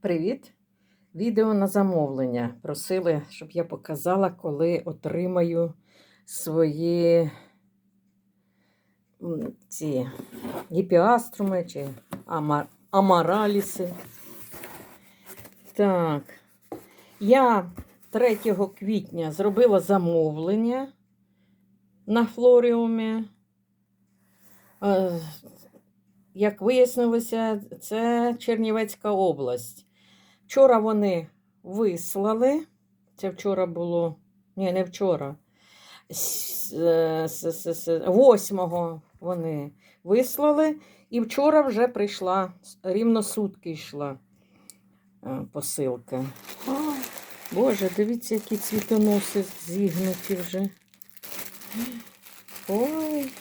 Привіт! Відео на замовлення. Просили, щоб я показала, коли отримаю свої ці гіпіаструми чи ама- амараліси. Так, я 3 квітня зробила замовлення на флоріумі. Е, Як вияснилося, це Чернівецька область. Вчора вони вислали. Це вчора було. Ні, не вчора. С- е, с- с- с- 8-го вони вислали. І вчора вже прийшла, рівно сутки йшла е, посилка. О, Боже, дивіться, які цвітоноси зігнуті вже. Ой.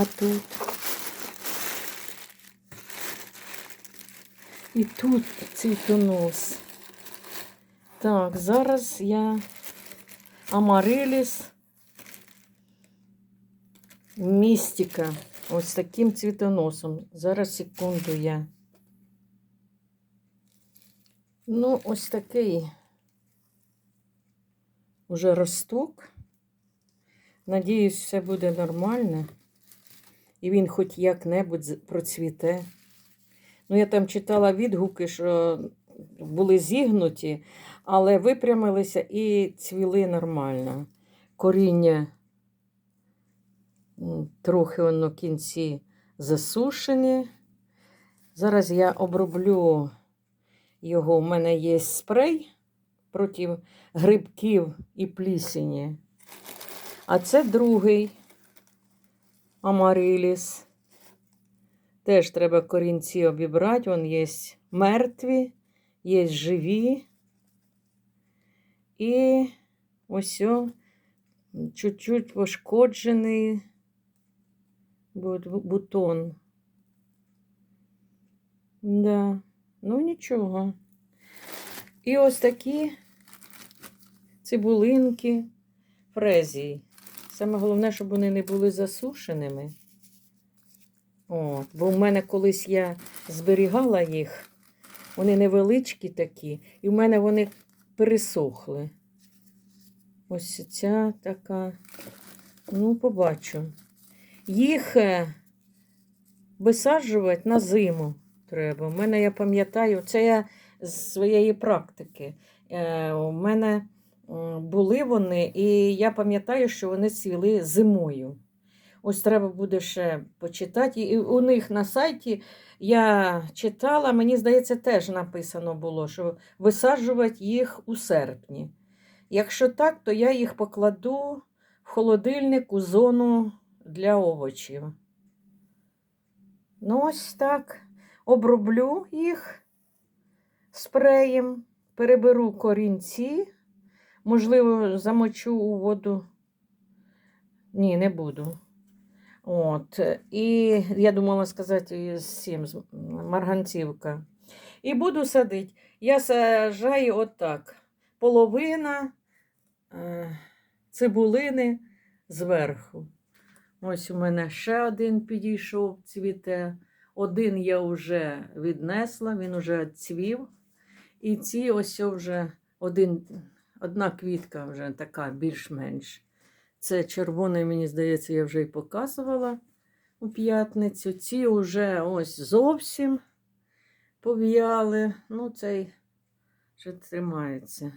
А тут. І тут цвітонос. Так, зараз я Амариліс Містика. Ось таким цвітоносом. Зараз секунду я. Ну, ось такий уже росток. Надіюсь, все буде нормально. І він хоч як-небудь процвіте. Ну, я там читала відгуки, що були зігнуті, але випрямилися і цвіли нормально. Коріння трохи воно кінці засушені. Зараз я оброблю його. У мене є спрей проти грибків і плісені. А це другий амариліс. Теж треба корінці обібрати. Вон є мертві, є живі. І ось чуть-чуть пошкоджений бу- бутон. Да. Ну нічого. І ось такі цибулинки фрезії. Саме головне, щоб вони не були засушеними. От, бо в мене колись я зберігала їх, вони невеличкі такі, і в мене вони пересохли. Ось ця така. Ну, побачу. Їх е, висаджувати на зиму треба. У мене, я пам'ятаю, це я з своєї практики. Е, у мене були вони, і я пам'ятаю, що вони цвіли зимою. Ось треба буде ще почитати. І у них на сайті я читала, мені здається, теж написано було, що висаджувати їх у серпні. Якщо так, то я їх покладу в холодильник у зону для овочів. Ну, ось так. Оброблю їх спреєм, переберу корінці, можливо, замочу у воду. Ні, не буду. От. І я думала сказати з з марганцівка. І буду садити. Я сажаю отак. Половина е, цибулини зверху. Ось у мене ще один підійшов, цвіте. Один я вже віднесла, він вже цвів. І ці ось вже один, одна квітка вже така більш-менш. Це червоний, мені здається, я вже і показувала у п'ятницю. Ці вже ось зовсім пов'яли. Ну, цей ще тримається.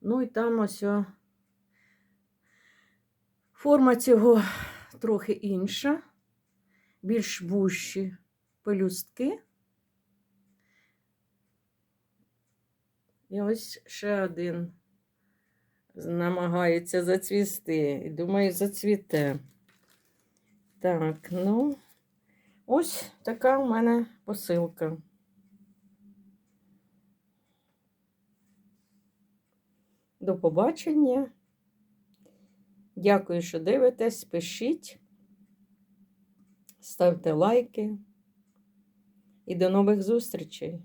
Ну і там ось о, форма цього трохи інша, більш вущі пелюстки. І ось ще один намагається зацвісти. І думаю, зацвіте. Так, ну, ось така у мене посилка. До побачення. Дякую, що дивитесь. Пишіть, ставте лайки. І до нових зустрічей!